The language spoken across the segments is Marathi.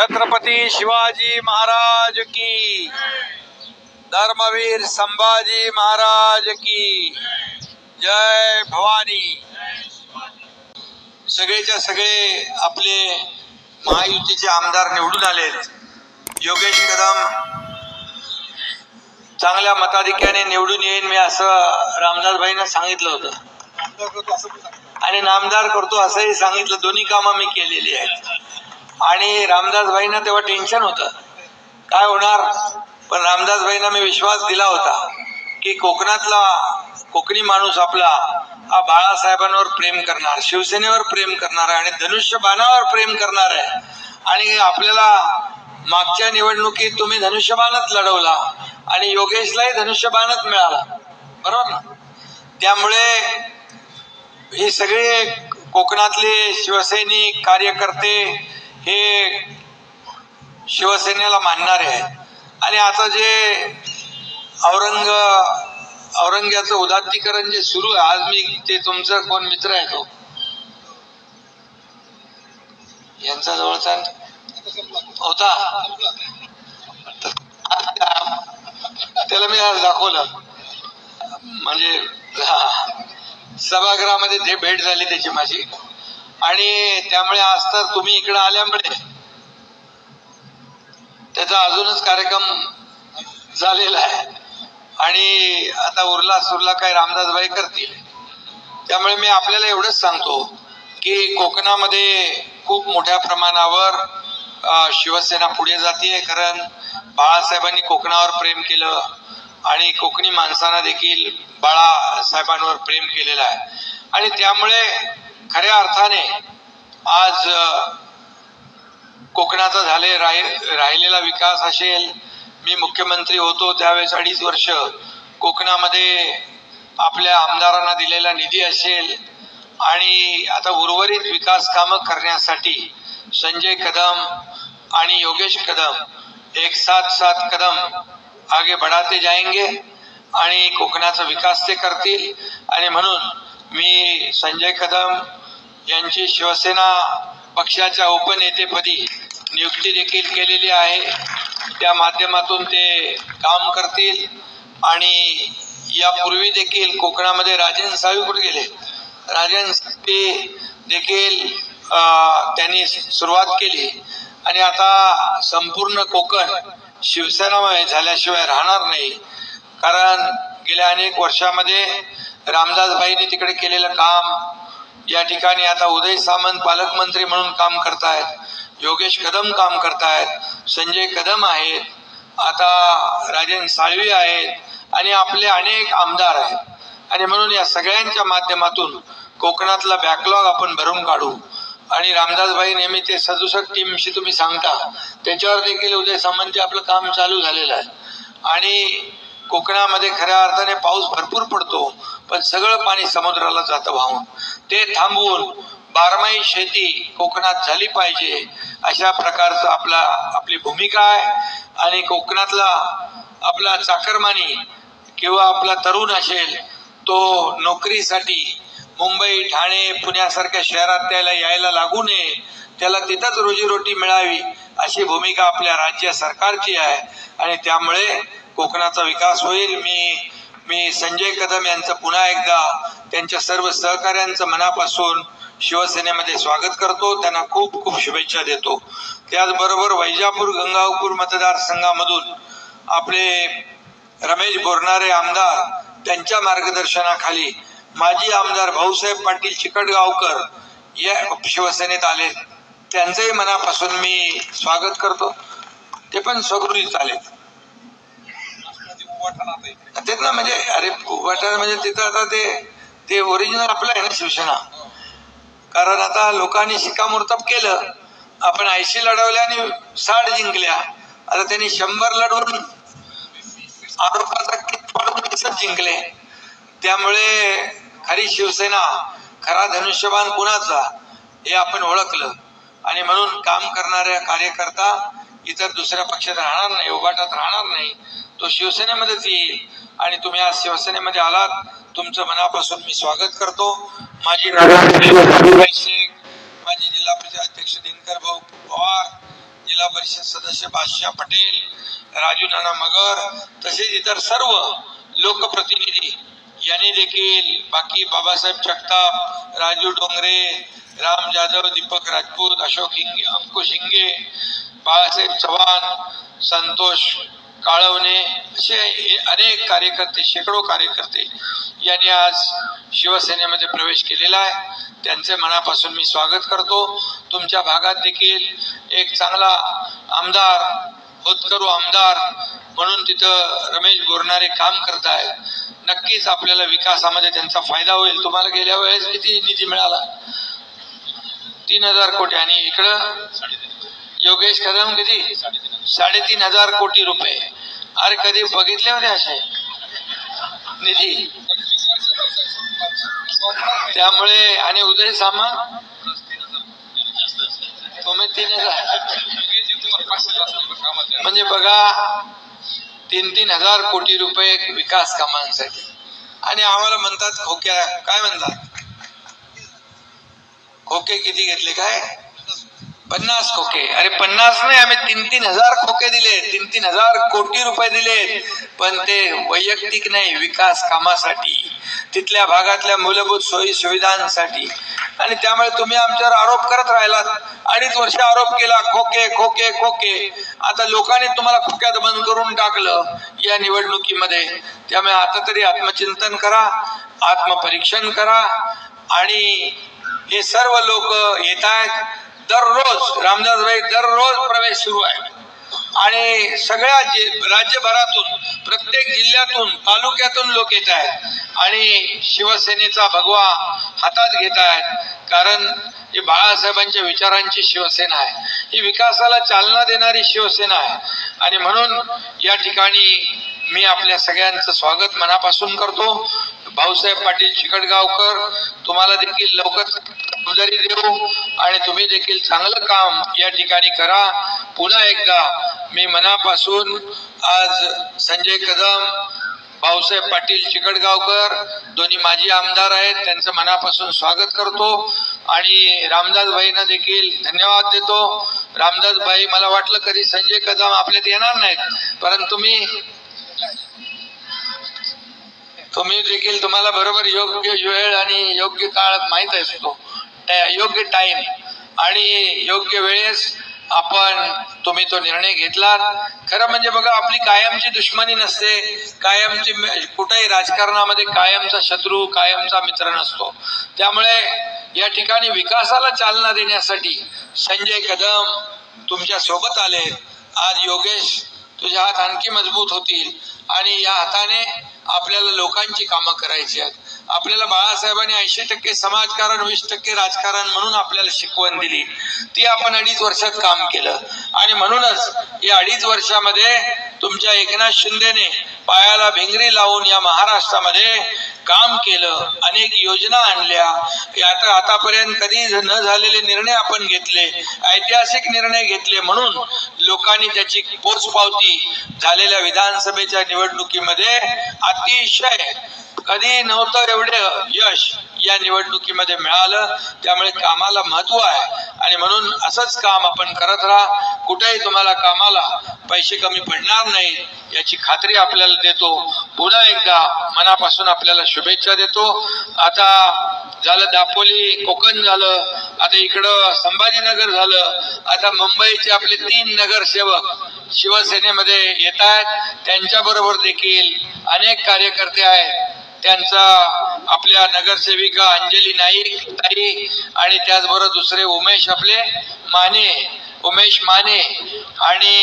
छत्रपती शिवाजी महाराज की। धर्मवीर संभाजी महाराज की। जय भवानी। सगळेच्या सगळे आपले महायुतीचे आमदार निवडून आलेत. योगेश कदम चांगल्या मताधिक्याने निवडून येईन मी असं रामदासभाईंना सांगितलं होतं. आणि नामदार करतो असंही सांगितलं. दोन्ही कामं मी केलेली आहेत. आणि रामदासबाईंना तेव्हा टेन्शन होतं. काय होणार? पण रामदासभाईंना मी विश्वास दिला होता की कोकणातला कोकणी माणूस आपला हा बाळासाहेबांवर प्रेम करणार शिवसेनेवर प्रेम करणार आहे आणि धनुष्यबाणावर प्रेम करणार आहे. आणि आपल्याला मागच्या निवडणुकीत तुम्ही धनुष्यबाणच लढवला आणि योगेशलाही धनुष्यबाणच मिळाला. बरोबर ना? त्यामुळे हे सगळे कोकणातले शिवसैनिक कार्यकर्ते हे शिवसेनेला मानणारे आहेत. आणि आता जे औरंग औरंग्याचं उदात्तीकरण जे सुरू आहे आज मी ते तुमचा कोण मित्र आहे तो? यांचा जवळचा होता? त्याला मी आज दाखवलं. म्हणजे हा. सभागृहामध्ये जे भेट झाली त्याची माझी. आणि त्यामुळे आज तर तुम्ही इकडे आल्यामुळे त्याचा अजूनच कार्यक्रम झालेला आहे. आणि आता उरला सुरला काही रामदासबाई करतील. त्यामुळे मी आपल्याला एवढंच सांगतो की कोकणामध्ये खूप मोठ्या प्रमाणावर शिवसेना पुढे जाते कारण बाळासाहेबांनी कोकणावर प्रेम केलं आणि कोकणी माणसांना देखील बाळासाहेबांवर प्रेम केलेलं आहे. आणि त्यामुळे खऱ्या अर्थाने आज कोकणाचा झाले राहि राहिलेला विकास असेल मी मुख्यमंत्री होतो त्यावेळेस अडीच वर्ष कोकणामध्ये आपल्या आमदारांना दिलेला निधी असेल आणि आता उर्वरित विकास कामं करण्यासाठी संजय कदम आणि योगेश कदम एक सात सात कदम आगे बढ़ाते जाएंगे आणि कोकणाचा विकास ते करतील. आणि म्हणून मी संजय कदम यांची शिवसेना पक्षाच्या उपनेतेपदी नियुक्ती देखील केलेली आहे. त्या माध्यमातून ते काम करतील. आणि यापूर्वी देखील कोकणामध्ये राजन साळवी गेले. राजन ते देखील त्यांनी सुरुवात केली. आणि आता संपूर्ण कोकण शिवसेनामय झाल्याशिवाय राहणार नाही. कारण गेल्या अनेक वर्षामध्ये रामदासभाईंनी तिकडे केलेलं काम या ठिकाणी आता उदय सामंत पालकमंत्री म्हणून काम करतायत योगेश कदम काम करतायत संजय कदम आहेत आता राजन साळवी आहेत आणि आपले अनेक आमदार आहेत. आणि म्हणून या सगळ्यांच्या माध्यमातून कोकणातला बॅकलॉग आपण भरून काढू. आणि रामदासभाई नेहमी ते सदुसष्ट टीमशी तुम्ही सांगता त्याच्यावर देखील उदय सामंतचे आपलं काम चालू झालेलं आहे. आणि कोकणामध्ये खऱ्या अर्थाने पाऊस भरपूर पडतो पण सगळं पाणी समुद्राला जातं वाहून ते थांबवून बारमाही शेती कोकणात झाली पाहिजे अशा प्रकारचं आपला आपली भूमिका आहे. आणि कोकणातला आपला चाकरमानी किंवा आपला तरुण असेल तो नोकरीसाठी मुंबई ठाणे पुण्यासारख्या शहरात त्याला यायला लागू नये. त्याला तिथंच रोजीरोटी मिळावी. अशी भूमिका आपल्या राज्य सरकारची आहे. आणि त्यामुळे कोकणाचा विकास होईल. मी मी संजय कदम यांचं पुन्हा एकदा त्यांच्या सर्व सहकाऱ्यांचं मनापासून शिवसेनेमध्ये स्वागत करतो. त्यांना खूप खूप शुभेच्छा देतो. त्याचबरोबर वैजापूर गंगापूर मतदारसंघामधून आपले रमेश बोरणारे आमदार त्यांच्या मार्गदर्शनाखाली माजी आमदार भाऊसाहेब पाटील चिकटगावकर या शिवसेनेत आले. त्यांचंही मनापासून मी स्वागत करतो. ते पण स्वगृहीत आले तेच ना म्हणजे अरे उभाटा म्हणजे तिथं आता ते ते ओरिजिनल आपलं आहे ना शिवसेना. कारण आता लोकांनी शिक्कामोर्तब केलं. आपण ऐंशी लढवल्या आणि साठ जिंकल्या. आता त्यांनी शंभर लढवून आरोपाचा कित जिंकले. त्यामुळे खरी शिवसेना खरा धनुष्यबाण कुणाचा हे आपण ओळखलं. आणि म्हणून काम करणाऱ्या कार्यकर्ता इतर दुसऱ्या पक्षात राहणार नाही उभाटात राहणार नाही. तो शिवसेनेमध्येच येईल. आणि तुम्ही आज शिवसेनेमध्ये आलात तुमचं मनापासून मी स्वागत करतो. माझी नगराध्यक्ष शेख जिल्हा परिषद अध्यक्ष दिनकर भाऊ पवार जिल्हा जिल्हा परिषद सदस्य बादशाह पटेल राजू नाना मगर तसेच इतर सर्व लोकप्रतिनिधी. यांनी देखील बाकी बाबासाहेब जगताप राजू डोंगरे राम जाधव दीपक राजपूत अशोक हिंगे अंकुश हिंगे बाळासाहेब चव्हाण संतोष काळवणे असे हे अनेक कार्यकर्ते शेकडो कार्यकर्ते यांनी आज शिवसेनेमध्ये प्रवेश केलेला आहे. त्यांचे मनापासून मी स्वागत करतो. तुमच्या भागात देखील एक चांगला आमदार होतकरू आमदार म्हणून तिथं रमेश बोरणारे काम करतायत नक्कीच आपल्याला विकासामध्ये त्यांचा फायदा होईल. तुम्हाला गेल्या वेळेस किती निधी मिळाला? तीन हजार कोटी. आणि इकडं योगेश कदम किती साडेतीन हजार कोटी रुपये. अरे कधी बघितले होते असे? निधी. त्यामुळे आणि उदय सामान तुम्ही तीन हजार. म्हणजे बघा तीन तीन हजार कोटी रुपये विकास कामांसाठी. आणि आम्हाला म्हणतात खोक्या काय म्हणतात? खोके किती घेतले काय? पन्नास खोके. अरे पन्नास नाही आम्ही तीन तीन हजार खोके दिले. तीन तीन हजार कोटी रुपये दिले. पण ते वैयक्तिक नाही विकास कामासाठी. तिथल्या भागातल्या मूलभूत सोयी सुविधांसाठी. आणि त्यामुळे तुम्ही आमच्यावर आरोप करत राहिलात. अडीच वर्ष आरोप केला खोके खोके खोके. आता लोकांनी तुम्हाला खोक्यात बंद करून टाकलं या निवडणुकीमध्ये. त्यामुळे आता तरी आत्मचिंतन करा आत्मपरीक्षण करा. आणि हे सर्व लोक येत आहेत दररोज रामदासभाई दररोज प्रवेश सुरू आहे. आणि सगळ्या राज्यभरातून प्रत्येक जिल्ह्यातून तालुक्यातून लोक येत आहेत. आणि शिवसेनेचा भगवा हातात घेत आहेत कारण ही बाळासाहेबांच्या विचारांची शिवसेना आहे. ही विकासाला चालना देणारी शिवसेना आहे. आणि म्हणून या ठिकाणी मी आपल्या सगळ्यांचं स्वागत मनापासून करतो. भाऊसाहेब पाटील चिकटगावकर तुम्हाला देखील लवकर गुजारी देऊ आणि तुम्ही देखील चांगलं काम या ठिकाणी करा. पुन्हा एकदा मी मनापासून आज संजय कदम भाऊसाहेब पाटील चिकटगावकर दोन्ही माजी आमदार आहेत त्यांचं मनापासून स्वागत करतो आणि रामदास भाईंना देखील धन्यवाद देतो. रामदास भाई मला वाटलं कधी संजय कदम आपल्यात येणार नाहीत परंतु मी तुम्ही देखील तुम्हाला बरोबर योग्य वेळ आणि योग्य काळ माहीत असतो. योग्य टाईम आणि योग्य वेळेस आपण तुम्ही तो निर्णय घेतला खरं म्हणजे बघा आपली कायमची दुश्मनी नसते. कायमची कुठेही राजकारणामध्ये कायमचा शत्रू कायमचा मित्र नसतो. त्यामुळे या ठिकाणी विकासाला चालना देण्यासाठी संजय कदम तुमच्यासोबत आले. आज योगेश तुझे हात आणखी मजबूत होतील आणि या हाताने आपल्याला लोकांची कामं करायची आहेत. आपल्याला बाळासाहेबांनी ऐंशी टक्के समाजकारण वीस टक्के राजकारण म्हणून आपल्याला शिकवण दिली. ती आपण अडीच वर्षात काम केलं. आणि म्हणूनच या अडीच वर्षामध्ये तुमच्या एकनाथ शिंदेने पायाला भिंगरी लावून या महाराष्ट्रामध्ये काम केलं अनेक योजना आणल्या. आता आतापर्यंत कधी न झालेले निर्णय आपण घेतले ऐतिहासिक निर्णय घेतले म्हणून लोकांनी त्याची पोचपावती झालेल्या विधानसभेच्या निवडणुकीमध्ये अतिशय कधी नव्हतं एवढं यश या निवडणुकीमध्ये मिळालं. त्यामुळे कामाला महत्त्व आहे. आणि म्हणून असंच काम आपण करत राहा. कुठेही तुम्हाला कामाला पैसे कमी पडणार नाही याची खात्री आपल्याला देतो. पुन्हा एकदा मनापासून आपल्याला शुभेच्छा देतो. आता झालं दापोली कोकण झालं आता इकडं संभाजीनगर झालं आता मुंबईचे आपले तीन नगरसेवक शिवसेनेमध्ये येत आहेत त्यांच्याबरोबर देखील अनेक कार्यकर्ते आहेत. त्यांचा आपल्या नगरसेविका अंजली नाईक ताई आणि त्याचबरोबर दुसरे उमेश आपले माने उमेश माने आणि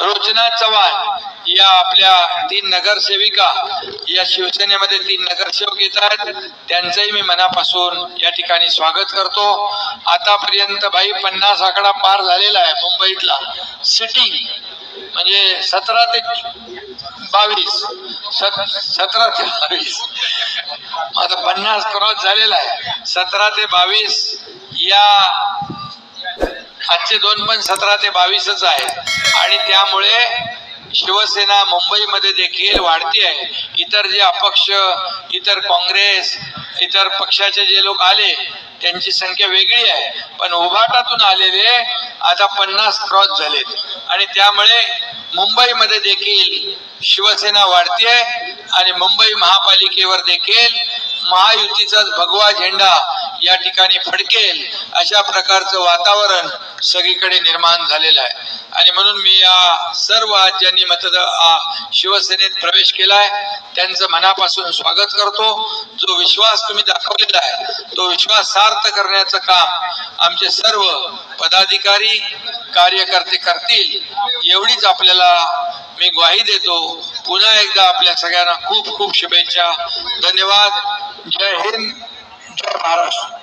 रोचना चव्हाण या आपल्या तीन नगरसेविका या शिवसेनेमध्ये तीन नगरसेवक येत आहेत त्यांचंही मी मनापासून या ठिकाणी स्वागत करतो. आतापर्यंत भाई पन्नास आकडा पार झालेला आहे मुंबईतला. सिटिंग म्हणजे सतरा ते बावीस. सत- सतरा ते बावीस. आता पन्नास क्रॉस झालेला आहे. सतरा ते बावीस या आजचे दोन पण सतरा ते बावीसच आहेत. आणि त्यामुळे शिवसेना मुंबईमध्ये देखील वाढती आहे इतर जे अपक्ष इतर काँग्रेस इतर पक्षाचे जे लोक आले त्यांची संख्या वेगळी आहे. पण उभाटातून आलेले आता पन्नास क्रॉस झालेत. आणि त्यामुळे मुंबईमध्ये देखील शिवसेना वाढतीये आणि मुंबई महापालिकेवर देखील महायुतीचाच भगवा झेंडा या ठिकाणी फडकेल अशा प्रकारचं वातावरण सगळीकडे निर्माण झालेलं आहे. आणि म्हणून मी या सर्व आज ज्यांनी शिवसेनेत प्रवेश केलाय. त्यांचं मनापासून स्वागत करतो. जो विश्वास तुम्ही दाखवलेला आहे तो विश्वास सार्थ करण्याचं काम आमचे सर्व पदाधिकारी कार्यकर्ते करतील. एवढीच आपल्याला मी ग्वाही देतो. पुन्हा एकदा आपल्या सगळ्यांना खूप खूप शुभेच्छा. धन्यवाद. जय हिंद. जय महाराष्ट्र